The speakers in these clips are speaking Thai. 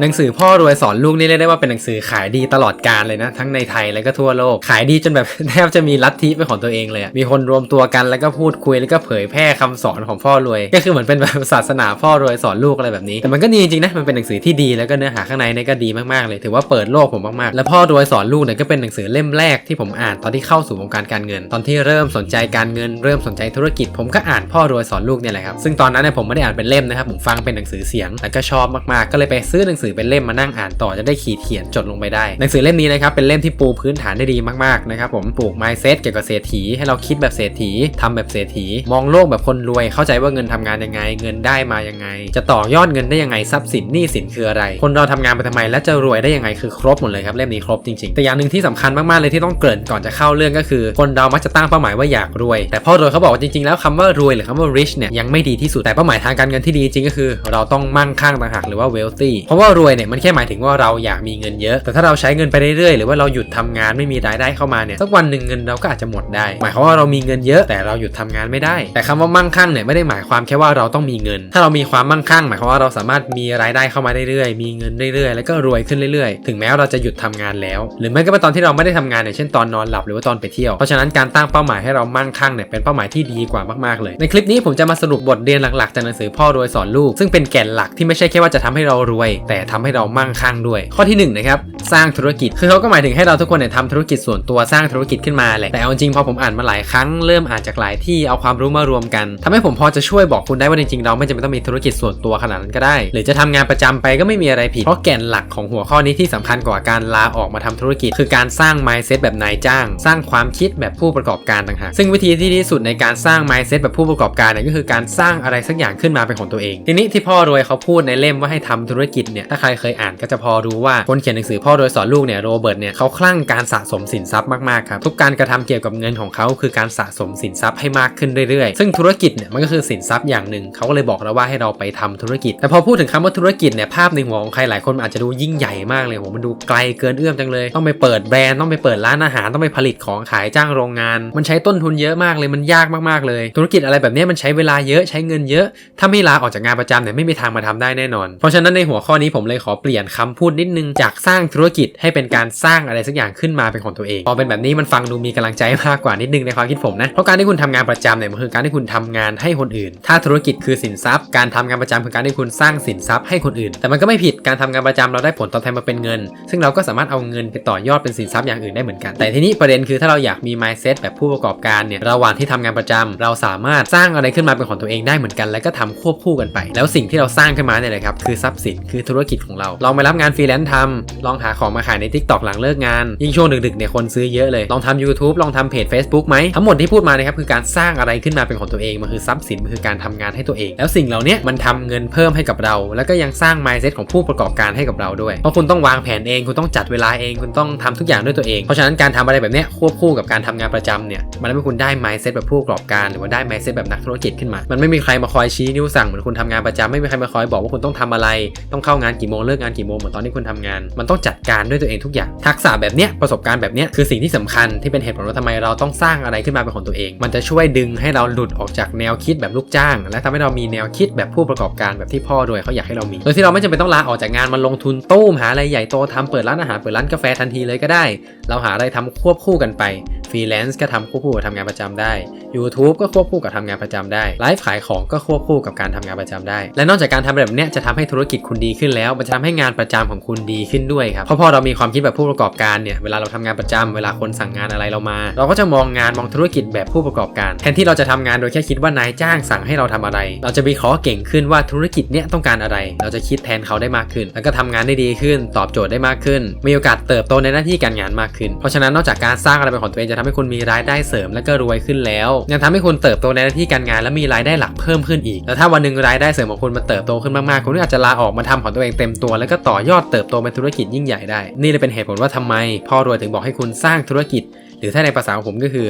หนังสือพ่อรวยสอนลูกนี่เรียกได้ว่าเป็นหนังสือขายดีตลอดกาลเลยนะ ทั้งในไทยแล้วก็ทั่วโลก ขายดีจนแบบแทบจะมีลัทธิเป็นของตัวเองเลยมีคนรวมตัวกันแล้วก็พูดคุยแล้วก็เผยแพร่คำสอนของพ่อรวย ก็คือเหมือนเป็นแบบศาสนาพ่อรวยสอนลูกอะไรแบบนี้ แต่มันก็ดีจริงๆนะมันเป็นหนังสือที่ดีแล้วก็เนื้อหาข้างในนี่ก็ดีมากๆเลย ถือว่าเปิดโลกผมมากๆแล้วพ่อรวยสอนลูกเนี่ยก็เป็นหนังสือเล่มแรกที่ผมอ่านตอนที่เข้าสู่วงการการเงิน ตอนที่เริ่มสนใจการเงิน เริ่มสนใจธุรกิจ ผมก็อ่านพ่อรวยสอนลูกเนี่ยแหละครับซึ่งตอนนั้นเนี่ยผมไม่ได้อ่านเป็นเล่มนะครับผมฟังเป็นหนังสือเสียงแล้วก็ชอบมากๆก็เลยไปซื้อหนังสือเป็นเล่มมานั่งอ่านต่อจะได้ขีดเขียนจดลงไปได้หนังสือเล่มนี้นะครับเป็นเล่มที่ปูพื้นฐานได้ดีมากๆนะครับผมปลูก mindset เกี่ยวกับเศรษฐีให้เราคิดแบบเศรษฐีทำแบบเศรษฐี มองโลกแบบคนรวยเข้าใจว่าเงินทำงานยังไง เงินได้มายังไง จะต่อยอดเงินได้ยังไงทรัพย์สินหนี้สินคืออะไร คนเราทำงานไปทำไมและจะรวยได้ยังไงคือครบหมดเลยครับเล่มนี้ครบจริงๆแต่อย่างหนึ่งที่สำคัญมากๆเลยที่ต้องเกริ่นก่อนจะเข้าเรื่องก็คือ คนเรามักจะตั้งเป้าหมายว่าอยากรวย แต่พ่อรวยเขาบอกว่าจริงๆแล้วคำว่ารวยหรือคำว่า rich เนี่ยยังไม่ดีที่สุดแต่เป้าหมายทางการเงินที่ดีจริงก็คือ เราต้องมั่งคั่งต่างหากหรือว่า wealthy เพราะว่ารวยเนี่ยมันแค่หมายถึงว่าเราอยากมีเงินเยอะ แต่ถ้าเราใช้เงินไปเรื่อยๆหรือว่าเราหยุดทำงานไม่มีรายได้เข้ามาเนี่ยสักวันหนึ่งเงินเราก็อาจจะหมดได้ หมายความว่าเรามีเงินเยอะแต่เราหยุดทำงานไม่ได้ แต่คำว่ามั่งคั่งเนี่ยไม่ได้หมายความแค่ว่าเราต้องมีเงิน ถ้าเรามีความมั่งคั่ง หมายความว่าเราสามารถมีรายได้เข้ามาเรื่อยๆมีเงินเรื่อยๆ แล้วก็รวยขึ้นเรื่อยๆ ถึงแม้ว่าเราจะหยุดทำงานแล้ว หรือไม่ก็เป็นตอนที่เราไม่ได้ทำงานอย่างเช่นตอนนอนหลับหรือว่าตอนไปเที่ยวเพราะฉะนั้นการตั้งเป้าหมายให้เรามั่งคั่งเนี่ยเป็นเป้าหมายที่ดีกว่ามากๆเลย ในคลิปนี้ผมจะมาสรุปบทเรียนหลักๆจากหนังสือพ่อรวยสอนลูก ซึ่งเป็นแก่นหลักที่ไม่ใช่แค่ว่าจะทำให้เรารวย แต่ทำให้เรามั่งคั่งด้วย ข้อที่หนึ่งนะครับสร้างธุรกิจ คือเขาก็หมายถึงให้เราทุกคนเนี่ยทำธุรกิจส่วนตัวสร้างธุรกิจขึ้นมาแหละ แต่เอาจริงพอผมอ่านมาหลายครั้งเริ่มอ่านจากหลายที่เอาความรู้มารวมกันทำให้ผมพอจะช่วยบอกคุณได้ว่าจริงๆเราไม่จำเป็นต้องมีธุรกิจส่วนตัวขนาดนั้นก็ได้ หรือจะทำงานประจำไปก็ไม่มีอะไรผิด เพราะแก่นหลักของหัวข้อนี้ที่สำคัญกว่าการลาออกมาทำธุรกิจ คือการสร้าง mindset แบบนายจ้าง สร้างความคิดแบบผู้ประกอบการต่างหากซึ่งวิธีที่ดีที่สุดในการสร้าง mindset แบบผู้ประกอบการเนี่ยก็คือการสร้างอะไรสักอย่างขึ้นมาเป็นของตัวเอง ทีนี้ที่พ่อรวยเขาพูดในเล่มว่าให้ทำธุรกิจเนี่ยถ้าใครเคยอ่านก็จะพอรู้ว่าคนเขียนหนังสือพ่อรวยสอนลูกเนี่ยโรเบิร์ตเนี่ยเขาคลั่งการสะสมสินทรัพย์มากๆครับทุกการกระทำเกี่ยวกับเงินของเขาคือการสะสมสินทรัพย์ให้มากขึ้นเรื่อยๆ ซึ่งธุรกิจเนี่ยมันก็คือสินทรัพย์อย่างหนึ่งเขาก็เลยบอกเราว่าให้เราไปทำธุรกิจ แต่พอพูดถึงคำว่าธุรกิจเนี่ยภาพในหัวของใครหลายคนอาจจะดูยิ่งใหญ่มากเลยโหมันดูไกลเกินเอื้อมจังเลย ต้องไปเปิดแบรนด์ต้องไปเปิดร้านอาหารต้องไปผลิตของขายจ้างโรงงาน มันใช้ต้นทุนเยอะมากเลยมันยากมากๆเลย ธุรกิจอะไรแบบนี้มันใช้เวลาเยอะใช้เงินเยอะ ถ้าไม่ลาออกจากงานประจำเนี่ยไม่มีทางมาทำได้แน่นอน เพราะฉะนั้นในหัวข้อนี้ผมเลยขอเปลี่ยนคำพูดนิดนึงจากสร้างธุรกิจให้เป็นการสร้างอะไรสักอย่างขึ้นมาเป็นของตัวเองพอเป็นแบบนี้มันฟังดูมีกำลังใจมากกว่านิดนึงในความคิดผมนะเพราะการที่คุณทำงานประจำเนี่ยมันคือการที่คุณทำงานให้คนอื่น ถ้าธุรกิจคือสินทรัพย์ การทำงานประจำคือการที่คุณสร้างสินทรัพย์ให้คนอื่น แต่มันก็ไม่ผิดการทำงานประจำเราได้ผลตอบแทนมาเป็นเงิน ซึ่งเราก็สามารถเอาเงินไปต่อยอดเป็นสินทรัพย์อย่างอื่นได้เหมือนกัน แต่ทีนี้ประเด็นคือถ้าเราอยากมี mindset แบบผู้ประกอบการเนี่ยระหว่างที่ทำงานประจำเราสามารถสร้างอะไรขึ้นมาเป็นของตัวเองได้เหมือนกัน แล้วก็ทำควบคู่กันไป แล้วสิ่งที่เราสร้างขึ้นมาเนี่ยนะครับคือทรัพย์สินคือธุรกิจของเรา ลองไปรับงานฟรีแลนซ์ทำลองหาของมาขายใน Tik t o อกหลังเลิกงาน ยิ่งช่วงดึกๆเนี่ยคนซื้อเยอะเลย ลองทำ YouTube ลองทำเพจ Facebook ไหมทั้งหมดที่พูดมานะครับคือการสร้างอะไรขึ้นมาเป็นของตัวเองมันคือทรัพย์สินมันคือการทำงานให้ตัวเอง แล้วสิ่งเหล่านี้มันทำเงินเพิ่มให้กับเรา แล้วก็ยังสร้าง mindset ของผู้ประกอบการให้กับเราด้วยเพราะคุณต้องวางแผนเองคุณต้องจัดเวลาเองคุณต้องทำทุกอย่างด้วยตัวเองเพราะฉะนั้นการทำอะไรแบบเนี้ยควบคู่กับการทำงานประจำเนี่ยมันทำให้คุณได้ mindset แบบผู้ประกอบการ หรือว่าได้ mindset แบบนักธุรกิจขึ้นมา มันไม่มีใครมาคอยชี้นิ้วสั่งเหมือนคุณทำงานประจำไม่มีใครมาคอยบอกว่าคุณต้องทำอะไร ต้องเข้างานกี่โมงเลิกงานกี่โมงเหมือนตอนที่คุณทำงาน มันต้องจัดการด้วยตัวเองทุกอย่างทักษะแบบเนี้ยประสบการณ์แบบเนี้ยคือสิ่งที่สำคัญที่เป็นเหตุผลว่าทำไมเราต้องสร้างอะไรขึ้นมาเป็นของตัวเอง มันจะช่วยดึงให้เราหลุดออกจากแนวคิดแบบลูกจ้าง และทำให้เรามีแนวคิดแบบผู้ประกอบการแบบที่พ่อรวยเขาอยากให้เรามีโดยที่เราไม่จำเป็นต้องลาออกจากงานมาลงทุนตู้มหาอะไรใหญ่โตทำเปิดร้านอาหารเปิดร้านกาแฟทันทีเลยก็ได้ เราหาอะไรทำควบคู่กันไปฟรีแลนซ์ก็ทำควบคู่กับทำงานประจำได้ YouTube ก็ควบคู่กับทำงานประจำได้ไลฟ์ขายของก็ควบคู่กับการทำงานประจำได้ และนอกจากการทำแบบเนี้ยจะทำให้ธุรกิจคุณดีขึ้นแล้วมันจะทำให้งานประจำของคุณดีขึ้นด้วยครับเพราะพอเรามีความคิดแบบผู้ประกอบการเนี่ยเวลาเราทำงานประจำเวลาคนสั่งงานอะไรเรามา เราก็จะมองงานมองธุรกิจแบบผู้ประกอบการแทนที่เราจะทำงานโดยแค่คิดว่านายจ้างสั่งให้เราทำอะไร เราจะวิเคราะห์เก่งขึ้นว่าธุรกิจเนี้ยต้องการอะไร เราจะคิดแทนเขาได้มากขึ้น แล้วก็ทำงานได้ดีขึ้น ตอบโจทย์ได้มากขึ้น มีโอกาสเติบโตในหน้าที่การงานมากขึ้น เพราะฉะนั้นนอกจากการสร้างอะไรเป็นของตัวเองจะทำให้คุณมีรายได้เสริมและก็รวยขึ้นแล้วยังทำให้คุณเติบโตในหน้าที่การงานและมีรายได้หลักเพิ่มขึ้นอีก แล้วถ้าวันหนึ่งรายได้เสริมของคุณมันเติบโตขึ้นมากๆ คุณก็อาจจะลาออกมาทำของตัวเองเต็มตัว แล้วก็ต่อยอดเติบโตเป็นธุรกิจยิ่งใหญ่ได้ นี่เลยเป็นเหตุผลว่าทำไมพ่อรวยถึงบอกให้คุณสร้างธุรกิจ หรือถ้าในภาษาของผมก็คือ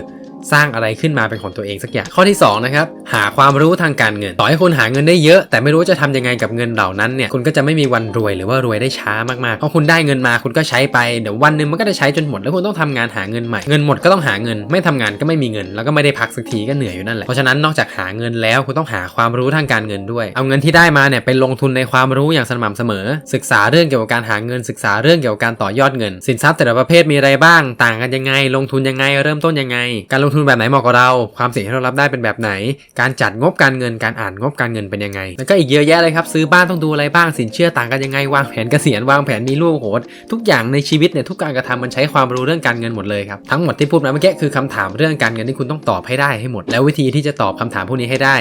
สร้างอะไรขึ้นมาเป็นของตัวเองสักอย่าง ข้อที่สองนะครับหาความรู้ทางการเงิน ต่อให้คุณหาเงินได้เยอะ แต่ไม่รู้จะทำยังไงกับเงินเหล่านั้นเนี่ยคุณก็จะไม่มีวันรวยหรือว่ารวยได้ช้ามากๆเพราะคุณได้เงินมาคุณก็ใช้ไปเดี๋ยววันหนึ่งมันก็จะใช้จนหมดแล้วคุณต้องทำงานหาเงินใหม่เงินหมดก็ต้องหาเงิน ไม่ทำงานก็ไม่มีเงิน แล้วก็ไม่ได้พักสักทีก็เหนื่อยอยู่นั่นแหละเพราะฉะนั้นนอกจากหาเงินแล้วคุณต้องหาความรู้ทางการเงินด้วย เอาเงินที่ได้มาเนี่ยไปลงทุนในความรู้อย่างสม่ำเสมอ ศึกษาเรื่องเกี่ยวกับการหาเงินศึกษาเรื่องเกี่ยวกับการต่อยอดเงิน สินทรัพย์แต่ละประเภทมีอะไรบ้าง ต่างกันยังไง ลงทุนยังไงเริ่มต้นยังไงการลงงทุนแบบไหนเหมาะกับเรา ความเสี่ยงที่เรารับได้เป็นแบบไหน การจัดงบการเงินการอ่านงบการเงินเป็นยังไง แล้วก็อีกเยอะแยะเลยครับซื้อบ้านต้องดูอะไรบ้างสินเชื่อต่างกันยังไงวางแผนเกษียณวางแผนมีลูกโหดทุกอย่างในชีวิตเนี่ยทุกการกระทำมันใช้ความรู้เรื่องการเงินหมดเลยครับทั้งหมดที่พูดมาเมื่อกี้คือคำถามเรื่องการเงินที่คุณต้องตอบให้ได้ให้หมด แล้ววิธีที่จะตอบคำถามพวกนี้ให้ได้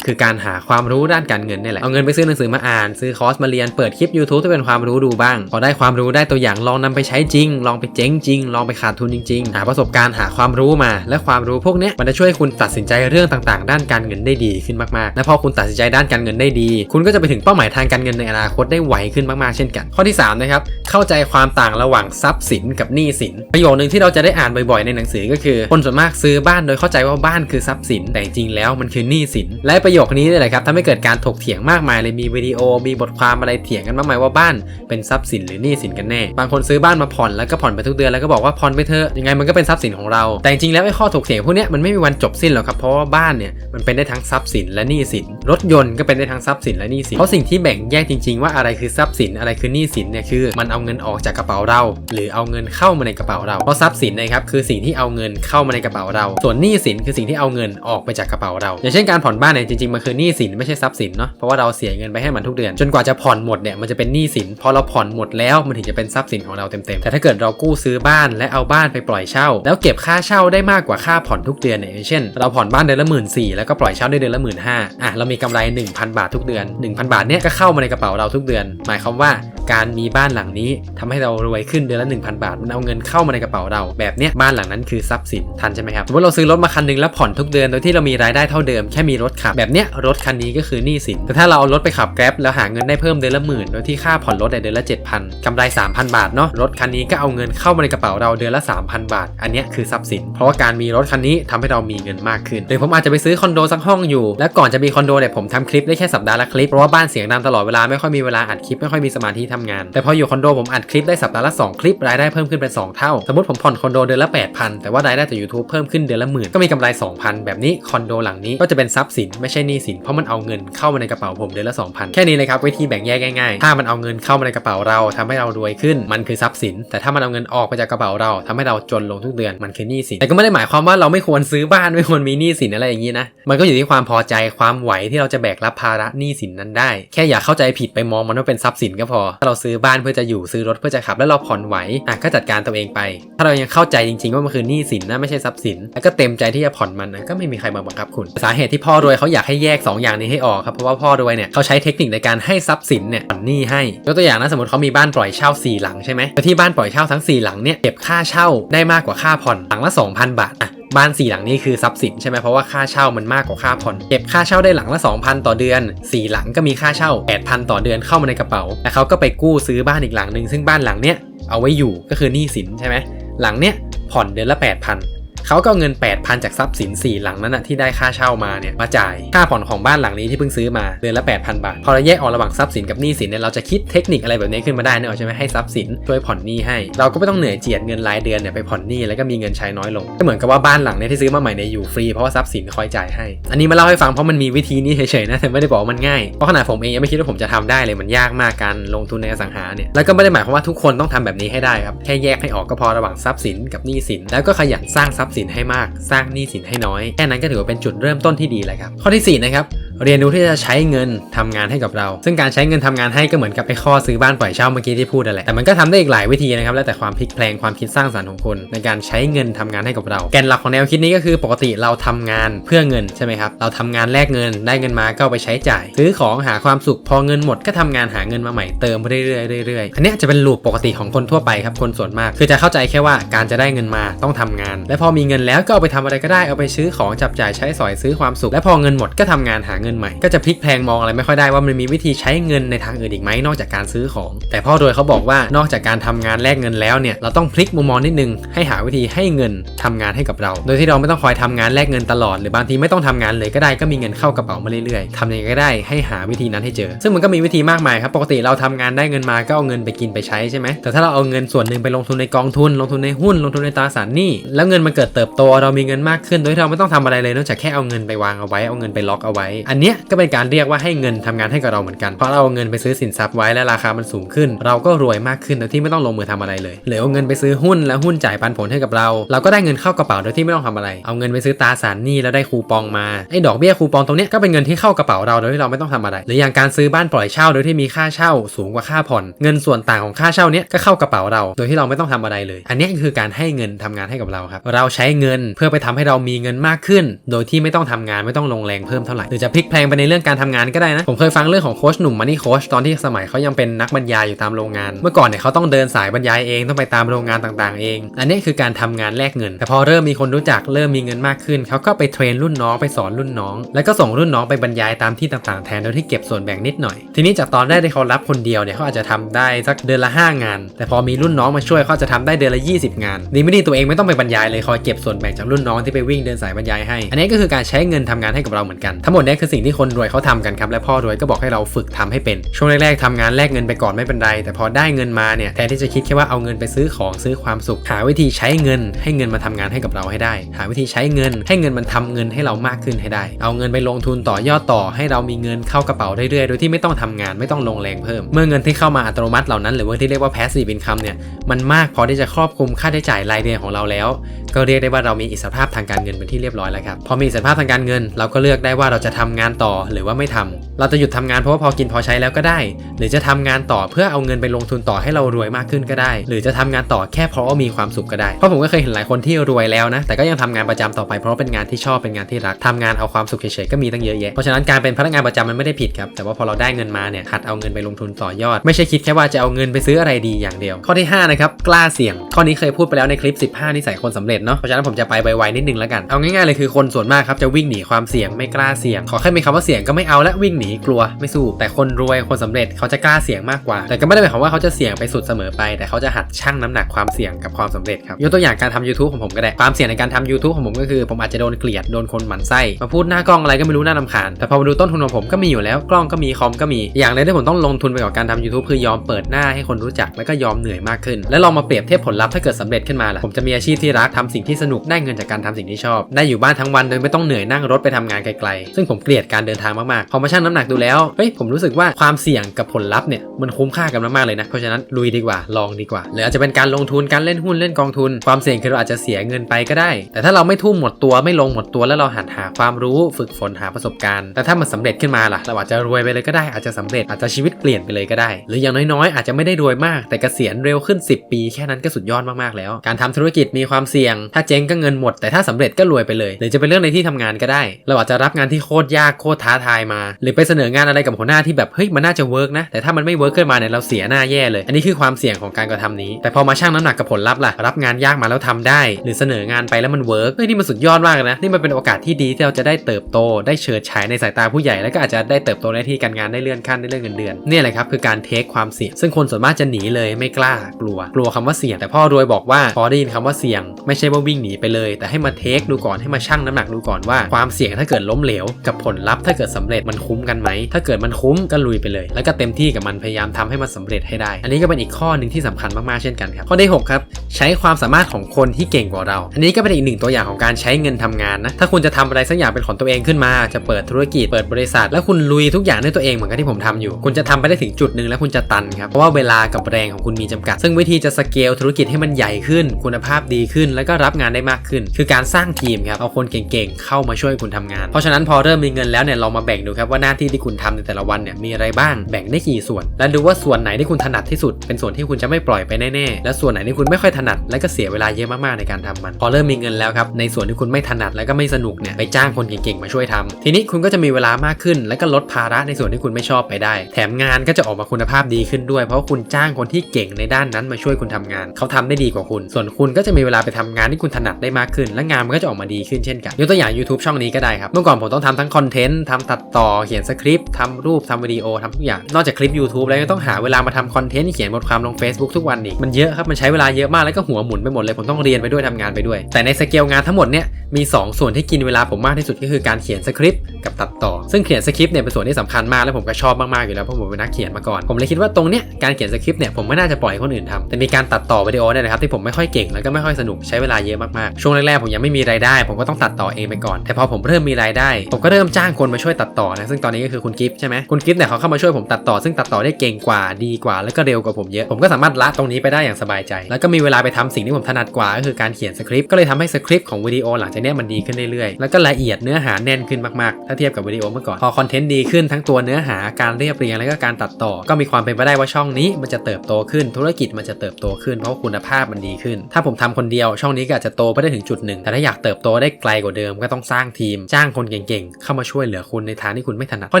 คือการหาความรู้ด้านการเงินนี่แหละ เอาเงินไปซื้อหนังสือมาอ่าน ซื้อคอร์สมาเรียน เปิดคลิป YouTube ที่เป็นความรู้ดูบ้าง พอได้ความรู้ได้ตัวอย่างลองนำไปใช้จริง ลองไปเจ๊งจริง ลองไปขาดทุนจริง ๆ หาประสบการณ์หาความรู้มา และความรู้พวกนี้มันจะช่วยคุณตัดสินใจเรื่องต่างๆ ด้านการเงินได้ดีขึ้นมากๆ และพอคุณตัดสินใจด้านการเงินได้ดี คุณก็จะไปถึงเป้าหมายทางการเงินในอนาคตได้ไวขึ้นมากๆ เช่นกัน ข้อที่สามนะครับ เข้าใจความต่างระหว่างทรัพย์สินกับหนี้สิน ประโยคนึงที่เราจะได้อ่านบ่อยๆ ในหนังสือก็คือ คนส่วนมากซื้อบ้านโดยเข้าใจว่าบ้านคือทรัพย์สินแต่จริงแล้วมันคือหนี้สิน และประโยคนี้นี่แหละครับทำให้เกิดการถกเถียงมากมายเลยมีวิดีโอ มีบทความอะไรเถียงกันมากมายว่าบ้านเป็นทรัพย์สินหรือหนี้สินกันแน่ บางคนซื้อบ้านมาผ่อนแล้วก็ผ่อนไปทุกเดือนแล้วก็บอกว่าผ่อนไปเถอะยังไงมันก็เป็นทรัพย์สินของเรา แต่จริงๆแล้วไอ้ข้อถกเถียงพวกนี้มันไม่มีวันจบสิ้นหรอกครับเพราะว่าบ้านเนี่ยมันเป็นได้ทั้งทรัพย์สินและหนี้สิน รถยนต์ก็เป็นได้ทั้งทรัพย์สินและหนี้สินเพราะสิ่งที่แบ่งแยกจริง ๆ ว่าอะไรคือทรัพย์สินอะไรคือหนี้สินเนี่ยคือ มันเอาเงินออกจากกระเป๋าเรา หรือเอาเงินเข้ามาในกระเป๋าเราเพราะทรัพย์สินนะครับคือสิ่งที่เอาเงินเข้ามาในกระเป๋าเรา ส่วนหนี้สินคือสิ่งที่เอาเงินออกไปจากกระเป๋าเรา อย่างเช่นการผ่อนบ้านเนี่ยจริงๆมันคือหนี้สินไม่ใช่ทรัพย์สินเนาะเพราะว่าเราเสียเงินไปให้มันทุกเดือน จนกว่าจะผ่อนหมดเนี่ยมันจะเป็นหนี้สินพอเราผ่อนหมดแล้วมันถึงจะเป็นทรัพย์สินของเราเต็มๆแต่ถ้าเกิดเรากู้ซื้อบ้านและเอาบ้านไปปล่อยเช่า แล้วเก็บค่าเช่าได้มากกว่าค่าผ่อนทุกเดือนเนี่ยเช่น เราผ่อนบ้านเดือนละหมื่นสี่แล้วก็ปล่อยเช่าได้เดือนละหมื่นห้าอะเรามีกำไร 1,000 บาททุกเดือน 1,000 บาทเนี่ยก็เข้ามาในกระเป๋าเราทุกเดือน หมายความว่าการมีบ้านหลังนี้ทำให้เรารวยขึ้นเดือนละ 1,000 บาท มันเอาเงินเข้ามาในกระเป๋าเรา แบบเนี้ยบ้านหลังนั้นคือทรัพย์สินทันใช่ไหมครับสมมติเราซื้อรถมาคันนึงแล้วผ่อนทุกเดือนโดยที่เรามีรายได้เท่าเดิมแค่มีรถขับแบบเนี้ยรถคันนี้ก็คือหนี้สินแต่ถ้าเราเอารถไปขับแกร็บแล้วหาเงินได้เพิ่มเดือนละหมื่นโดยที่ค่าผ่อนรถเดือนละ 7,000กำไร 3,000 บาทเนาะรถคันนี้ก็เอาเงินเข้ามาในกระเป๋าเราเดือนละ 3,000 บาท อันเนี้ยคือทรัพย์สิน เพราะว่าการมีรถคันนี้ทำให้เรามีเงินมากขึ้นหรือผมอาจจะไปซื้อคอนโดสักห้องอยู่ แล้วก่อนจะมีคอนโดเนี่ยผมทำคลิปได้แค่สัปดาห์ละคลิปเพราะว่าบ้านเสียงดังตลอดเวลาไม่ค่อยมีเวลาอัดคลิปไม่ค่อยมีสมาธิทำงาน แต่พออยู่คอนโดผมอัดคลิปได้สัปดาห์ละ 2 คลิปรายได้เพิ่มขึ้นเป็น 2 เท่า สมมติผมผ่อนคอนโดเดือนละ 8,000 แต่ว่ารายได้จาก YouTube เพิ่มขึ้นเดือนละหมื่นก็มีกำไร 2,000 แบบนี้คอนโดหลังนี้ก็จะเป็นทรัพย์สินไม่ใช่หนี้สินเพราะมันเอาเงินเข้ามาในกระเป๋าผมเดือนละ2,000 แค่นี้เลยครับวิธีแบ่งแยกง่ายๆ ถ้ามันเอาเงินเข้ามาในกระเป๋าเราทำให้เรารวยขึ้นมันคือทรัพย์สิน แต่ถ้ามันเอาเงินออกไปจากกระเป๋าเราทำให้เราจนลงทุกเดือนมันคือหนี้สิน แต่ก็ไม่ได้หมายความว่าเราไม่ควรซื้อบ้านไม่ควรมีหนี้สินอะไรอย่างนี้นะ มันก็อยู่ที่ความพอใจความไหวที่เราจะแบกรับภาระหนี้สินนั้นได้ แค่อย่าเข้าใจผิดไปมองมันว่าเป็นทรัพย์สินก็พอ ถ้าเราซื้อบ้านเพื่อจะอยู่ซื้อรถเพื่อจะขับแล้วเราผ่อนไหวอะก็จัดการตัวเองไป ถ้าเรายังเข้าใจจริง ๆ ว่ามันคือหนี้สินนะไม่ใช่ทรัพย์สินแล้วก็เต็มใจที่จะผ่อนมันนะก็ไม่มีใครมาบังคับคุณสาเหตุที่พ่อรวยเขาอยากให้แยกสองอย่างนี้ให้ออกครับเพราะว่าพ่อรวยเนี่ยเขาใช้เทคนิคในการให้ทรัพย์สินเนี่ยผ่อนหนี้ให้ยกตัวอย่างนะสมมติเขามีบ้านปล่อยเช่าสี่หลังใช่ไหมแล้วที่บ้านปล่อยเช่าทั้งสี่หลังเนี่ยเก็บค่าเช่าได้มากกว่าค่าผ่อนหลังละ2,000 บาทอะบ้านสี่หลังนี้คือทรัพย์สินใช่ไหมเพราะว่าค่าเช่ามันมากกว่าค่าผ่อนเก็บค่าเช่าได้หลังละ 2,000 ต่อเดือนสี่หลังก็มีค่าเช่า 8,000 ต่อเดือนเข้ามาในกระเป๋าแล้วเขาก็ไปกู้ซื้อบ้านอีกหลังหนึ่งซึ่งบ้านหลังเนี้ยเอาไว้อยู่ก็คือหนี้สินใช่ไหมหลังเนี้ยผ่อนเดือนละ 8,000 เขาก็เงิน 8,000 จากทรัพย์สิน 4 หลังนั้นนะที่ได้ค่าเช่ามาเนี่ยมาจ่ายค่าผ่อนของบ้านหลังนี้ที่เพิ่งซื้อมาเดือนละ 8,000 บาท พอเราแยกออกระหว่างทรัพย์สินกับหนี้สินเนี่ยเราจะคิดเทคนิคอะไรแบบนี้ขึ้นมาได้เนอะใช่ไหมให้ทรัพย์สินช่วยผ่อนหนี้ให้ เราก็ไม่ต้องเหนื่อยเจียดเงินรายเดือนเนี่ยไปผ่อนหนี้แล้วก็มีเงินใช้น้อยลงก็เหมือนกับว่าบ้านหลังเนี่ยที่ซื้อมาใหม่เนี่ยอยู่ฟรีเพราะว่าทรัพย์สินคอยจ่ายให้ อันนี้มาเล่าให้ฟังเพราะมันมีวิธีนี้เฉยๆนะแต่ไม่ได้บอกว่ามันง่ายเพราะขนาดผมเองยังไม่คิดว่าผมจะทำได้เลยมันยากมากการลงทุนในอสังหาเนี่ยแล้วก็ไม่ได้หมายความว่าทุกคนต้องทำแบบนี้ให้ได้ครับแค่แยกให้ออกก็พอระหว่างทรัพย์สินกับหนี้สินแล้วก็ขยันสร้างทรัพย์สินให้มาก สร้างหนี้สินให้น้อย แค่นั้นก็ถือว่าเป็นจุดเริ่มต้นที่ดีเลยครับ ข้อที่สี่นะครับ เรียนรู้ที่จะใช้เงินทำงานให้กับเรา ซึ่งการใช้เงินทำงานให้ก็เหมือนกับไปข้อซื้อบ้านปล่อยเช่าเมื่อกี้ที่พูดนั่นแหละแต่มันก็ทำได้อีกหลายวิธีนะครับแล้วแต่ความพลิกแพลงความคิดสร้างสรรค์ของคุณในการใช้เงินทำงานให้กับเรา แกนหลักของแนวคิดนี้ก็คือปกติเราทำงานเพื่อเงินใช่ไหมครับเราทำงานแลกเงินได้เงินมาก็ไปใช้จ่ายซื้อของหาความสุขพอเงินหมดก็ทำงานหาเงินมาใหม่เติมไปเรื่อยๆเรื่อยๆอันนี้จะเป็นลูปปกติของคนทั่วไปครับคนส่วนมากคือจะเข้าใจแค่ว่าการจะได้เงินมาต้องทำงาน และพอมีเงินแล้วก็เอาไปทำอะไรก็ได้เอาไปซื้อของจับจ่ายใช้สอยซื้อความสุข และพอเงินหมดก็ทำงานหาเงินงินใหม่ ก็จะพลิกแพลงมองอะไรไม่ค่อยได้ว่ามันมีวิธีใช้เงินในทางอื่นอีกไหมนอกจากการซื้อของ แต่พ่อโดยเขาบอกว่านอกจากการทำงานแลกเงินแล้วเนี่ยเราต้องพลิกมุมมองนิดนึงให้หาวิธีให้เงินทำงานให้กับเรา โดยที่เราไม่ต้องคอยทำงานแลกเงินตลอด หรือบางทีไม่ต้องทำงานเลยก็ได้ก็มีเงินเข้ากระเป๋ามาเรื่อยๆทำยังไงก็ได้ให้หาวิธีนั้นให้เจอ ซึ่งมันก็มีวิธีมากมายครับปกติเราทำงานได้เงินมาก็เอาเงินไปกินไปใช้ใช่ไหมแต่ถ้าเราเอาเงินส่วนหนึ่งไปลงทุนในกองทุน ลงทุนในหุ้นลงทุนในตราสารหนี้แล้วเงินมันเกิดเติบโตเรามีเงินมากขึ้นโดยที่เราไม่ต้องทำอะไรเลยนอกจากแค่เอาเงินไปวางเอาไว้เอาเงินไปล็อกเอาไว้อันเนี้ยก็เป็นการเรียกว่าให้เงินทำงานให้กับเราเหมือนกัน เพราะเราเอาเงินไปซื้อสินทรัพย์ไว้และราคามันสูงขึ้น เราก็รวยมากขึ้นโดยที่ไม่ต้องลงมือทำอะไรเลยหรือเอาเงินไปซื้อหุ้นแล้วหุ้นจ่ายปันผลให้กับเรา เราก็ได้เงินเข้ากระเป๋าโดยที่ไม่ต้องทำอะไร เอาเงินไปซื้อตราสารหนี้แล้วได้คูปองมาไอ้ดอกเบี้ยคูปองตรงเนี้ยก็เป็นเงินที่เข้ากระเป๋าเราโดยที่เราไม่ต้องทำอะไร หรืออย่างการซื้อบ้านปล่อยเช่าโดยที่มีค่าเช่า สูงกว่าค่าผ่อน เงินส่วนต่างของค่าเช่าเนี้ยก็เข้ากระเป๋าเรา โดยที่เราไม่ต้องทำอะไรเลย อันนี้คือการให้เงินทำงานให้กับเราครับเราใช้เงินเพื่อไปทำให้เรามีเงินมากขึ้น โดยที่ไม่ต้องทำงานไม่ต้องลงแรงเพิ่มเท่าไหร่หรือจะพลิกแพลงไปในเรื่องการทำงานก็ได้นะ ผมเคยฟังเรื่องของโค้ชหนุ่มมันนี่โค้ชตอนที่สมัยเขายังเป็นนักบรรยายอยู่ตามโรงงาน เมื่อก่อนเนี่ยเขาต้องเดินสายบรรยายเองต้องไปตามโรงงานต่างๆ เอง อันนี้คือการทำงานแลกเงิน แต่พอเริ่มมีคนรู้จักเริ่มมีเงินมากขึ้นเขาก็ไปเทรนรุ่นน้องไปสอนรุ่นน้อง แล้วก็ส่งรุ่นน้องไปบรรยายตามที่ต่างๆแทนโดยที่เก็บส่วนแบ่งนิดหน่อย ทีนี้จากตอนแรกที่เขารับคนเดียวเนี่ยเขาอาจจะทำได้สักเดือนละ 5 งาน แต่พอมีรุ่นน้องมาช่วยเขาจะทำได้เดือนละ 20 งานดีไม่ดีตัวเองไม่ต้องไปบรรยายเลยคอยเก็บส่วนแบ่งจากรุ่นน้องที่ไปวิ่งเดินสายบรรยายให้ อันนี้ก็คือการใช้เงินทำงานให้กับเราเหมือนกันทั้งหมดนี้คือสิ่งที่คนรวยเขาทำกันครับและพ่อรวยก็บอกให้เราฝึกทำให้เป็น ช่วงแรกๆทำงานแลกเงินไปก่อนไม่เป็นไร แต่พอได้เงินมาเนี่ยแทนที่จะคิดแค่ว่าเอาเงินไปซื้อของซื้อความสุข หาวิธีใช้เงิน ให้เงินมาทำงานให้กับเราให้ได้ หาวิธีใช้เงิน ให้เงินมันทำเงินให้เรามากขึ้นให้ได้ เอาเงินไปลงทุนต่อยอดต่อให้เรามีเงินเข้ากระเป๋าเรื่อยๆโดยที่ไม่ต้องทำงานไม่ต้องลงแรงเพิ่ม เมื่อเงินที่เข้ามาอัตโนมัติเหล่านั้น หรือว่าที่เรียกว่า passive income เนี่ยมันมากพอที่จะครอบคลุมค่าใช้จ่ายรายเดือนของเราแล้ว ก็เรียกได้ว่าเรามีอิสรภาพทางการเงินเป็นที่เรียบร้อยแล้วครับพอมีอิสรภาพทางการเงินเราก็เลือกได้ว่าเราจะทำงานต่อหรือว่าไม่ทำเราจะหยุดทำงานเพราะว่าพอกินพอใช้แล้วก็ได้ หรือจะทำงานต่อเพื่อเอาเงินไปลงทุนต่อให้เรารวยมากขึ้นก็ได้ หรือจะทำงานต่อแค่เพราะว่ามีความสุขก็ได้ เพราะผมก็เคยเห็นหลายคนที่รวยแล้วนะ แต่ก็ยังทำงานประจำต่อไปเพราะว่าเป็นงานที่ชอบเป็นงานที่รักทำงานเอาความสุขเฉยๆก็มีตั้งเยอะแยะเพราะฉะนั้นการเป็นพนักงานประจำมันไม่ได้ผิดครับแต่ว่าพอเราได้เงินมาเนี่ยหัดเอาเงินไปลงทุนต่อยอด ไม่ใช่คิดแค่ว่าจะเอาเงินไปซื้ออะไรดีอย่างเดียว ข้อที่ห้านะครับกล้าเสี่ยง ข้อนี้เคยพูดไปแล้วในคลิป 15 นิสัยคนสำเร็จเนาะเพราะฉะนั้นผมจะไปไวๆนิดนึงแล้วกันเอาง่ายๆเลยคือคนส่วนมากครับจะวิ่งหนีความเสี่ยงไม่กล้าเสี่ยงขอแค่มีคำว่าเสี่ยงก็ไม่เอาและวิ่งหนีกลัวไม่สู้ แต่คนรวยคนสำเร็จเขาจะกล้าเสี่ยงมากกว่า แต่ก็ไม่ได้หมายความว่าเขาจะเสี่ยงไปสุดเสมอไป แต่เขาจะหัดชั่งน้ำหนักความเสี่ยงกับความสำเร็จครับยกตัวอย่างการทำ YouTube ของผมก็ได้ความเสี่ยงในการทำ YouTube ของผมก็คือผมอาจจะโดนเกลียดโดนคนหมั่นไส้มาพูดหน้ากล้องอะไรก็ไม่รู้หน่ารำคาญแต่พอมาดูต้นทุนของผมก็มีอยู่แล้วกล้องก็มีคอมก็มีอย่างเลยที่ผมต้องลงทุนไปกับการทำ YouTube คือยอมเปิดหน้าให้คนรู้จักแล้วก็ยอมเหนื่อยมากขึ้น แล้วลองมาเปรียบเทียบผลลัพธ์ถ้าเกิดสำเร็จขึ้นมาล่ะผมจะมีอาชีพที่รักทำสิ่งที่สนุกได้เงินจากการทำสิ่งที่ชอบ ได้อยู่บ้านทั้งวันโดยไม่ต้องเหนื่อยนั่งรถไปทำงานไกลๆซึ่งผมเกลียดการเดินทางมากๆพอมาชั่งน้ำหนักดูแล้วเฮ้ยผมรู้สึกว่าความเสี่ยงกับผลลัพธ์เนี่ยมันคุ้มค่ากันมากๆเลยนะเพราะฉะนั้นลุยดีกว่าลองดีกว่าหรืออาจจะเป็นการลงทุนการเล่นหุ้นเล่นกองทุน ความเสี่ยงคือเราอาจจะเสียเงินไปก็ได้ แต่ถ้าเราไม่ทุ่มหมดตัวไม่ลงหมดตัวแล้วเราหัดหาความรู้ฝึกฝนหาประสบการณ์ แต่ถ้ามันสำเร็จขึ้นมาล่ะเราอาจจะรวยไปเลยก็ได้อาจจะสำเร็จอาจจะชีวิตเปลี่ยนไปเลยก็ได้ หรืออย่างน้อยๆอาจจะไม่ได้รวยมาก แต่เกษียณเร็วขึ้น 10 ปีแค่นั้นก็สุดยอดมากๆแล้ว การทำธุรกิจมีความเสี่ยง ถ้าเจ๊งก็เงินหมด แต่ถ้าสำเร็จก็รวยไปเลย หรือจะเป็นเรื่องในที่ทำงานก็ได้ เราอาจจะรับงานที่โคตรยากโคตรท้าทายมา หรือไปเสนองานอะไรกับหัวหน้าที่แบบเฮ้ยมันน่าจะเวิร์กนะ แต่ถ้ามันไม่เวิร์กขึ้นมาเนี่ยเราเสียหน้าแย่เลย อันนี้คือความเสี่ยงของการกระทำนี้ แต่พอมาชั่งน้ำหนักกับผลลัพธ์ล่ะ รับงานยากมาแล้วทำได้ หรือเสนองานไปแล้วมันเวิร์กเฮ้ยนี่มันสุดยอดมากเลยนะ นี่มันเป็นโอกาสที่ดีที่เราจะได้เติบโต ได้เฉิดฉายในสายตาผู้ใหญ่ แล้วก็อาจจะได้เติบโตในที่การงาน ได้เลื่อนขั้น ได้เลื่อนเงินเดือน เนี่ยแหละครับคือการเทคความเสี่ยง ซึ่งคนส่วนมากจะหนีเลย ไม่กล้า กลัว กลัวคำว่าเสี่ยง แต่พ่อรวยบอกว่า พอได้ยินคำว่าเสี่ยง ไม่ใช่ว่าวิ่งหนีไปเลย แต่ให้มาเทคดูก่อน ให้มาชั่งน้ำหนักดูก่อนว่าความเสี่ยงถ้าเกิดล้มเหลวกับผลลัพธ์ถ้าเกิดสำเร็จมันคุ้มกันไหม ถ้าเกิดมันคุ้มก็ลุยไปเลย แล้วก็เต็มที่กับมันพยายามทำให้มันสำเร็จให้ได้ อันนี้ก็เป็นอีกข้อหนึ่งที่สำคัญมากๆเช่นกันครับ ข้อที่6ครับใช้ความสามารถของคนที่เก่งกว่าเรา อันนี้ก็เป็นอีกหนึ่งตัวอย่างของการใช้เงินทำงานนะ ถ้าคุณจะทำอะไรสักอย่างเป็นของตัวเองขึ้นมา จะเปิดธุรกิจ เปิดบริษัท แล้วคุณลุยทุกอย่างด้วยตัวเองเหมือนกับที่ผมทำอยู่ คุณจะทำไปได้ถึงจุดหนึ่งแล้วคุณจะตันครับ เพราะว่าเวลากับแรงของคุณมีจำกัด ซึ่งวิธีจะสเกลธุรกิจให้มันใหญ่ขึ้น คุณภาพดีขึ้น แล้วก็รับงานได้มากขึ้น คือการสร้างทีมครับ เอาคนเก่งๆ เข้ามาช่วยคุณทำงาน เพราะฉะนั้นพอเริ่มมีเงินแล้วเนี่ยลองมาแบ่งดูครับว่าหน้าที่ที่คุณทำในแต่ละวันเนี่ยมีอะไรบ้างแบ่งได้กี่ส่วน และดูว่าส่วนไหนที่คุณถนัดที่สุด เป็นส่วนที่คุณจะไม่ปล่อยไปแน่ๆและส่วนไหนที่คุณไม่ค่อยถนัด และก็เสียเวลาเยอะมากๆในการทำมัน พอเริ่มมีเงินแล้วครับในส่วนที่คุณไม่ถนัดและก็ไม่สนุกเนี่ยไปจ้างคนเก่งๆมาช่วยทำทีนี้คุณก็จะมีเวลามากขึ้น และก็ลดภาระในส่วนที่คุณไม่ชอบไปได้ แถมงานก็จะออกมาคุณภาพดีขึ้นด้วย เพราะคุณจ้างคนที่เก่งในด้านนั้นมาช่วยคุณทำงาน เขาทำได้ดีกว่าคุณ ส่วนคุณก็จะมีเวลาไปทำงานที่คุณถนัดได้มากขึ้น และงานมันก็จะออกมาดีขึ้นเช่นกันยกตัวอย่าง YouTube ช่องนี้ก็ได้ครับเมื่อก่อนผมต้องทำทั้งคอนเทนต์ทำตัดต่อเขียนสคริปต์ทำรูปทำวิดีโอทำทุกอย่าง นอกจากคลิป YouTube แล้วยังต้องหาเวลามาทำคอนเทนต์เขียนบทความลง Facebook ทุกวันอีกมันเยอะครับมันใช้เวลาเยอะมากแล้วก็หัวหมุนไปหมดเลยผมต้องเรียนไปด้วยทำงานไปด้วย แต่ในสเกลงานทั้งหมดเนี่ยมี 2 ส่วนที่กินเวลาผมมากที่สุดก็คือการเขียนสคริปต์กับตัดต่อ ซึ่งเขียนสคริปต์เนี่ยเป็นส่วนที่สำคัญมากและผมก็ชอบมากๆอยู่แล้วเพราะผมเป็นนักเขียนมาก่อนผมเลยคิดว่าตรงเนี้ยการเขียนสคริปต์เนี่ยผมไม่น่าจะปล่อยให้คนอื่นทำแต่มีการตัดต่อวิดีโอเนี่ยนะครับที่ผมไม่ค่อยเก่งแล้วก็ไม่ค่อยสนุกใช้เวลาเยอะมากๆช่วงแรกๆผมยังไม่มีรายได้ ผมก็ต้องตัดต่อเองไปก่อน แต่พอผมเริ่มมีรายได้ ผมก็เริ่มจ้างคนมาช่วยตัดต่อนะซึ่งตอนนี้ก็คือคุณกิฟต์ใช่ไหมคุณกิฟต์เนี่ยเขาเข้ามาช่วยผมตัดต่อ ซึ่งตัดต่อได้เก่งกว่าดีกว่า แล้วก็เร็วกว่าผมเยอะผมก็สามารถละตรงนี้ไปได้อย่างสบายใจ แล้วก็มีเวลาไปทำสิ่งที่ผมถนัดกว่าก็คือการเขียนสคริปต์ก็เลยทำให้สคริปต์ของวิดีโอหลังจากเนี้ยมันดีขึ้นเรื่อยๆแล้วก็ละเอียดเนื้อหาแน่นขึ้นมากๆ ถ้าเทียบกับวิดีโอเมื่อก่อนพอคอนเทนต์ดีขึ้นทั้งตัวเนื้อหาการเรียบเรียงแล้วก็การตัดต่อ ก็มีความเป็นไปได้ว่าช่องนี้มันจะเติบโตขึ้น ธุรกิจมันจะเติบโตขึ้นเพราะคุณภาพมันดีขึ้น ถ้าผมทำคนเดียวช่องนี้ก็อาจจะโตไปได้ถึงจุดหนึ่งแต่ถ้าอยากเติบโตได้ไกลกว่าเดิมก็ต้องสร้างทีม จ้างคนเก่งๆเข้ามาช่วยเหลือคุณในทางที่คุณไม่ถนัดข้อ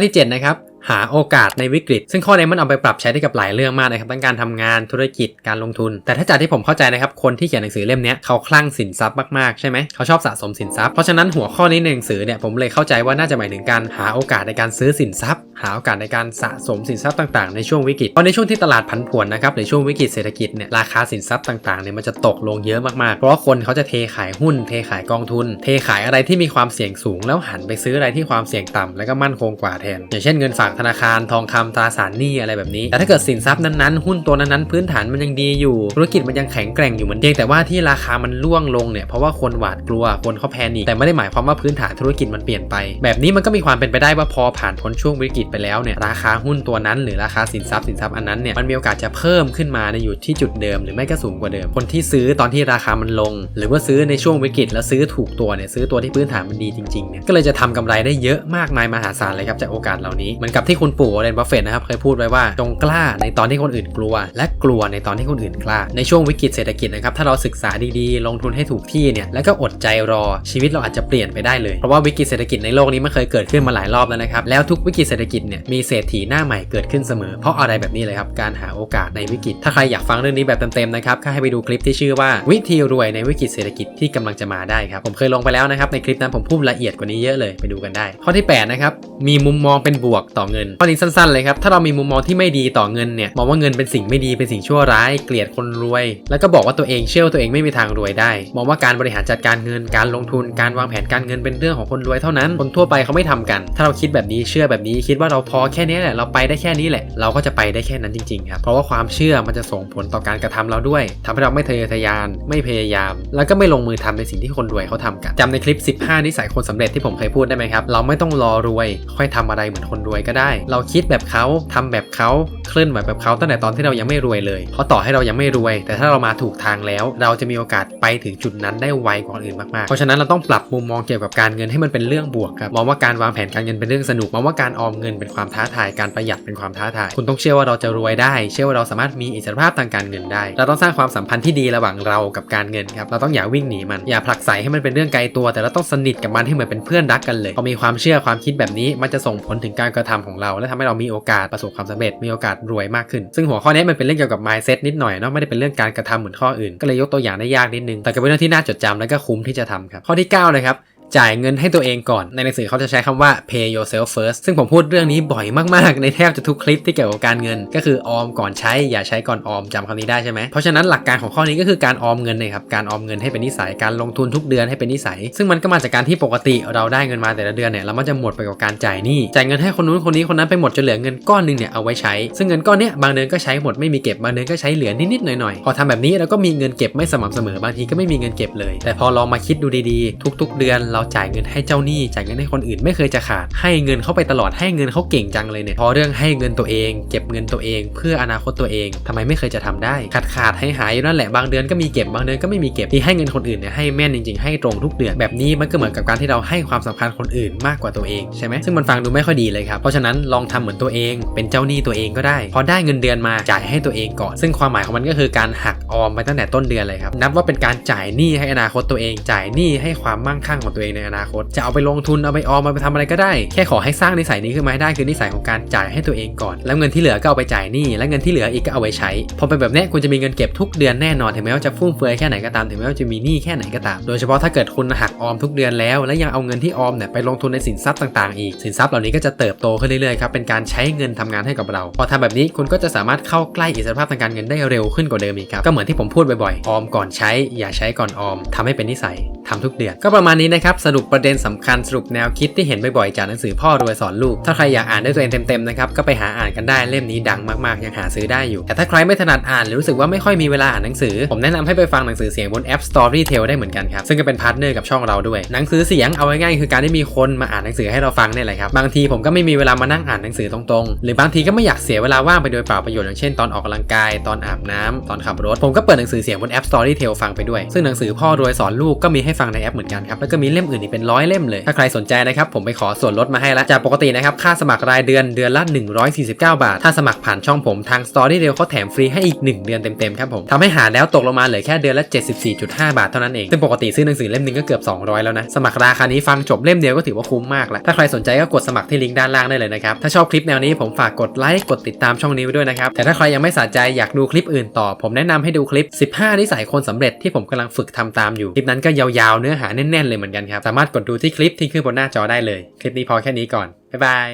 ที่7นะครับหาโอกาสในวิกฤต ซึ่งข้อนี้มันเอาไปปรับใช้ได้กับหลายเรื่องมากนะครับทั้งการทำงานธุรกิจการลงทุน แต่ถ้าจากที่ผมเข้าใจนะครับคนที่เขียนหนังสือเล่มนี้เขาคลั่งสินทรัพย์มากๆใช่ไหมเขาชอบสะสมสินทรัพย์เพราะฉะนั้นหัวข้อนี้ในหนังสือเนี่ยผมเลยเข้าใจว่าน่าจะหมายถึงการหาโอกาสในการซื้อสินทรัพย์ หาโอกาสในการสะสมสินทรัพย์ต่างๆในช่วงวิกฤตเพราะในช่วงที่ตลาดผันผวนนะครับในช่วงวิกฤตเศรษฐกิจเนี่ยราคาสินทรัพย์ต่างๆเนี่ยมันจะตกลงเยอะมากๆ เพราะคนเขาจะเทขายหุ้น เทขายกองทุน เทขายอะไรที่มีความเสี่ยงสูง แล้วหันไปซื้ออะไรที่ความเสี่ยงต่ำแล้วก็มั่นคงกว่าแทน อย่างเช่นเงินฝากธนาคารทองคำตราสารหนี้อะไรแบบนี้ แต่ถ้าเกิดสินทรัพย์นั้นๆ หุ้นตัวนั้นๆ พื้นฐานมันยังดีอยู่ ธุรกิจมันยังแข็งแกร่งอยู่เหมือนเดิมแต่ว่าที่ราคามันร่วงลงเนี่ยเพราะว่าคนหวาดกลัวคนเขาแพนิคแต่ไม่ได้หมายความว่าพื้นฐานธุรกิจมันเปลี่ยนไป แบบนี้มันก็มีความเป็นไปได้ว่าพอผ่านพ้นช่วงวิกฤตไปแล้วเนี่ยราคาหุ้นตัวนั้น หรือราคาสินทรัพย์สินทรัพย์อันนั้นเนี่ยมันมีโอกาสจะเพิ่มขึ้นมาในอยู่ที่จุดเดิม หรือไม่ก็สูงกว่าเดิม คนที่ซื้อตอนที่ราคามันลง หรือว่าซื้อในช่วงวิกฤตแล้วซื้อถูกตัวเนี่ยซื้อตัวที่พื้นฐานมันดีจริงๆเนี่ยก็เลยจะทำกำไรได้เยอะมากมายมหาศาลเลยครับจากโอกาสเหล่านี้เหมือนกับที่คุณปู่เรนบัฟเฟตนะครับเคยพูดไว้ว่าจงกล้าในตอนที่คนอื่นกลัว และกลัวในตอนที่คนอื่นกล้า ในช่วงวิกฤตเศรษฐกิจนะครับถ้าเราศึกษาดีๆ ลงทุนให้ถูกที่เนี่ยแล้วก็อดใจรอชีวิตเราอาจจะเปลี่ยนไปได้เลยเพราะว่าวิกฤตเศรษฐกิจในโลกนี้มันเคยเกิดขึ้นมาหลายรอบแล้วนะครับแล้วทุกวิกฤตเศรษฐกิจเนี่ยมีเศรษฐีหน้าใหม่เกิดขึ้นเสมอ เพราะอะไรแบบนี้เลยครับการหาโอกาสในวิกฤต ถ้าใครอยากฟังเรื่องนี้แบบเต็มๆนะครับก็ให้ไปดูคลิปที่ชื่อว่าวิธีรวยในวิกฤตเศรษฐกิจที่กำลังจะมาได้ครับผมเคยลงไปแล้วนะครับในคลิปนั้นผมพูดละเอียดกว่านี้เยอะเลยไปดูกันได้ ข้อที่8นะครับมีมุมมองเป็นบวกต่อเงินข้อนี้สั้นๆเลยครับถ้าเรามีมุมมองที่ไม่ดีต่อเงินเนี่ยมองว่าเงินเป็นสิ่งไม่ดีเป็นสิ่งชั่วร้าย เกลียดคนรวย แล้วก็บอกว่าตัวเองเชื่อว่าตัวเองไม่มีทางรวยได้ มองว่าการบริหารจัดการเงินการลงทุนการวางแผนการเงินเป็นเรื่องของคนรวยเท่านั้นคนทั่วไปเขาไม่ทำกัน ถ้าเราคิดแบบนี้เชื่อแบบนี้คิดว่าเราพอแค่นี้แหละเราไปได้แค่นี้แหละ เราก็จะไปได้แค่นั้นจริงๆครับเพราะว่าความเชื่อมันจะส่งผลต่อการกระทำเราด้วยทำให้เราไม่ทะเยอทะยานไม่พยายาม แล้วก็ไม่ลงมือทำในสิ่งที่คนรวยเขาทำกันจำในคลิป 15 นิสัยคนสำเร็จที่ผมเคยพูดได้ไหมครับเราไม่ต้องรอรวย ค่อยทำอะไรเหมือนคนรวยก็ได้เราคิดแบบเขาทำแบบเขา ลื่อนไหวแบบเขาตั้งแต่ตอนที่เรายังไม่รวยเลย เพราะต่อให้เรายังไม่รวย แต่ถ้าเรามาถูกทางแล้ว เราจะมีโอกาสไปถึงจุดนั้นได้ไวกว่าคนอื่นมากๆ เพราะฉะนั้นเราต้องปรับมุมมองเกี่ยวกับการเงินให้มันเป็นเรื่องบวกครับ มองว่าการวางแผนการเงินเป็นเรื่องสนุก มองว่าการออมเงินเป็นความท้าทาย การประหยัดเป็นความท้าทาย คุณต้องเชื่อว่าเราจะรวยได้ เชื่อว่าเราสามารถมีอิสรภาพทางการเงินได้ เราต้องสร้างความสัมพันธ์ที่ดีระหว่างเรากับการเงินครับ เราต้องอย่าวิ่งหนีมัน อย่าผลักไสให้มันเป็นเรื่องไกลตัว แต่เราต้องสนิทกับมันให้เหมือนเป็นเพื่อนรักกันเลยพอมีความเชื่อความคิดแบบนี้มันจะส่งผลถึงการกระทำของเรา และทำให้เรามีโอกาสประสบความสำเร็จมีโอกาสรวยมากขึ้น ซึ่งหัวข้อนี้มันเป็นเรื่องเกี่ยวกับ mindset นิดหน่อยเนาะไม่ได้เป็นเรื่องการกระทำเหมือนข้ออื่น ก็เลยยกตัวอย่างได้ยากนิดนึงแต่ก็เป็นเรื่องที่น่าจดจำและก็คุ้มที่จะทำครับข้อที่9นะครับ จ่ายเงินให้ตัวเองก่อน ในหนังสือเขาจะใช้คำว่า pay yourself first ซึ่งผมพูดเรื่องนี้บ่อยมากๆ ในแทบจะทุกคลิปที่เกี่ยวกับการเงิน ก็คือออมก่อนใช้อย่าใช้ก่อนออมจำคำนี้ได้ใช่ไหมเพราะฉะนั้นหลักการของข้อนี้ก็คือการออมเงินนะครับการออมเงินให้เป็นนิสัยการลงทุนทุกเดือนให้เป็นนิสัย ซึ่งมันก็มาจากการที่ปกติเราได้เงินมาแต่ละเดือนเนี่ยเรามันจะหมดไปกับการจ่ายหนี้จ่ายเงินให้คนนู้นคนนี้คนนั้นไปหมดจนเหลือเงินก้อนหนึงเนี่ยเอาไว้ใช้ ซึ่งเงินก้อนเนี้ยบางเดือนก็ใช้หมดไม่มีเก็บบางเดือนก็ใช้เหลือนิดๆหน่อยๆพอทำแบบนี้เราก็มีเงินเก็บไม่สม่ำเสมอบางทีก็ไม่มีเงินเก็บเลย แต่พอลองมาคิดดูดีๆ ทุก ๆ เดือนเราราจ่ายเงินให้เจ้าหนี้จ่ายเงินให้คนอื่นไม่เคยจะขาด ให้เงินเขาไปตลอดให้เงินเขาเก่งจังเลยเนี่ยพอเรื่องให้เงินตัวเอง เก็บเงินตัวเอง เพื่ออนาคตตัวเองทำไมไม่เคยจะทำได้ ขาดขาดให้หายนั่นแหละบางเดือนก็มีเก็บบางเดือนก็ไม่มีเก็บที่ให้เงินคนอื่นเนี่ยให้แม่นจริงๆให้ตรงทุกเดือนแบบนี้มันก็เหมือนกับการที่เราให้ความสำคัญคนอื่นมากกว่าตัวเองใช่ไหมซึ่งมันฟังดูไม่ค่อยดีเลยครับเพราะฉะนั้นลองทำเหมือนตัวเอง เป็นเจ้าหนี้ตัวเองก็ได้ พอได้เงินเดือนมาจ่ายให้ตัวเองก่อน ซึ่งความหมายของมันก็คือการหักออมไปตั้งแต่ต้นเดือนเลยครับนับว่าเป็นการจ่ายหนี้ให้อนาคตตัวเอง จ่ายหนี้ให้ความมั่งคั่งของตัวเององในอนาคต จะเอาไปลงทุนเอาไปออมเอาไปทำอะไรก็ได้ แค่ขอให้สร้างนิสัยนี้ขึ้นมาให้ได้คือนิสัยของการจ่ายให้ตัวเองก่อน แล้วเงินที่เหลือก็เอาไปจ่ายหนี้และเงินที่เหลืออีกก็เอาไว้ใช้ พอเป็นแบบนี้คุณจะมีเงินเก็บทุกเดือนแน่นอนถึงแม้ว่าจะฟุ่มเฟือยแค่ไหนก็ตามถึงแม้ว่าจะมีหนี้แค่ไหนก็ตาม โดยเฉพาะถ้าเกิดคุณหักออมทุกเดือนแล้ว และยังเอาเงินที่ออมเนี่ยไปลงทุนในสินทรัพย์ต่างๆอีกสินทรัพย์เหล่านี้ก็จะเติบโตขึ้นเรื่อยๆครับเป็นการใช้เงินทำงานให้กับเรา พอทำแบบนี้คุณก็จะสามารถเข้าใกล้อิสรภาพทางการเงินได้เร็วขึ้นกว่าเดิมอีกครับก็เหมือนที่ผมพูดบ่อยๆออมก่อนใช้ อย่าใช้ก่อนออมทำให้เป็นนิสัยทำทุกเดือนก็ประมาณนี้นะครับสรุปประเด็นสำคัญสรุปแนวคิดที่เห็นบ่อยๆจากหนังสือพ่อรวยสอนลูก ถ้าใครอยากอ่านด้วยตัวเองเต็มๆนะครับก็ไปหาอ่านกันได้เล่มนี้ดังมากๆยังหาซื้อได้อยู่ แต่ถ้าใครไม่ถนัดอ่านหรือรู้สึกว่าไม่ค่อยมีเวลาอ่านหนังสือ ผมแนะนำให้ไปฟังหนังสือเสียงบนแอป Storytel ได้เหมือนกันครับซึ่งก็เป็นพาร์ทเนอร์กับช่องเราด้วยหนังสือเสียงเอาไว้ง่ายๆคือการที่มีคนมาอ่านหนังสือให้เราฟังเนี่ยแหละครับบางทีผมก็ไม่มีเวลามานั่งอ่านหนังสือตรงๆ หรือบางทีก็ไม่อยากเสียเวลาว่างไปโดยเปล่าประโยชน์อย่างเช่นตอนออกกำลังกายตอนอาบน้ำตอนขับรถผมก็เปิดหนังสือเสียงบนแอป Storytel ฟังไปด้วย ซึ่งหนังสือพ่อรวยสอนลูกก็มีให้ฟังในแอปเหมือนกันครับแล้วก็มีเล่มอื่นอีกเป็นร้อยเล่มเลย ถ้าใครสนใจนะครับผมไปขอส่วนลดมาให้แล้วจากปกตินะครับค่าสมัครรายเดือนเดือนละ 149 บาท ถ้าสมัครผ่านช่องผมทาง Storytel เขาแถมฟรีให้อีก 1 เดือนเต็มๆครับผมทำให้หาแล้วตกลงมาเหลือแค่เดือนละ 74.5 บาทเท่านั้นเองซึ่งปกติซื้อหนังสือเล่มหนึงก็เกือบ 200 แล้วนะสมัครราคานี้ฟังจบเล่มเดียวก็ถือว่าคุ้มมากแล้วถ้าใครสนใจก็กดสมัครที่ลิงก์ด้านล่างได้เลยนะครับถ้าชอบคลิปแนวนี้ผมฝากกดไลค์กดติดตามช่องนี้ไว้ด้วยนะครับแต่ถ้าใครยังไม่สะใจอยากดูคลิปอื่นต่อ ผมแนะนำให้ดูคลิป 15 นิสัยคนสำเร็จที่ผมกำลังฝึกทำตามอยู่คลิปนั้นก็ยาวๆเนื้อหาแน่นๆเลยเหมือนกันครับ สามารถกดดูที่คลิปที่ขึ้นบนหน้าจอได้เลย คลิปนี้พอแค่นี้ก่อน บ๊ายบาย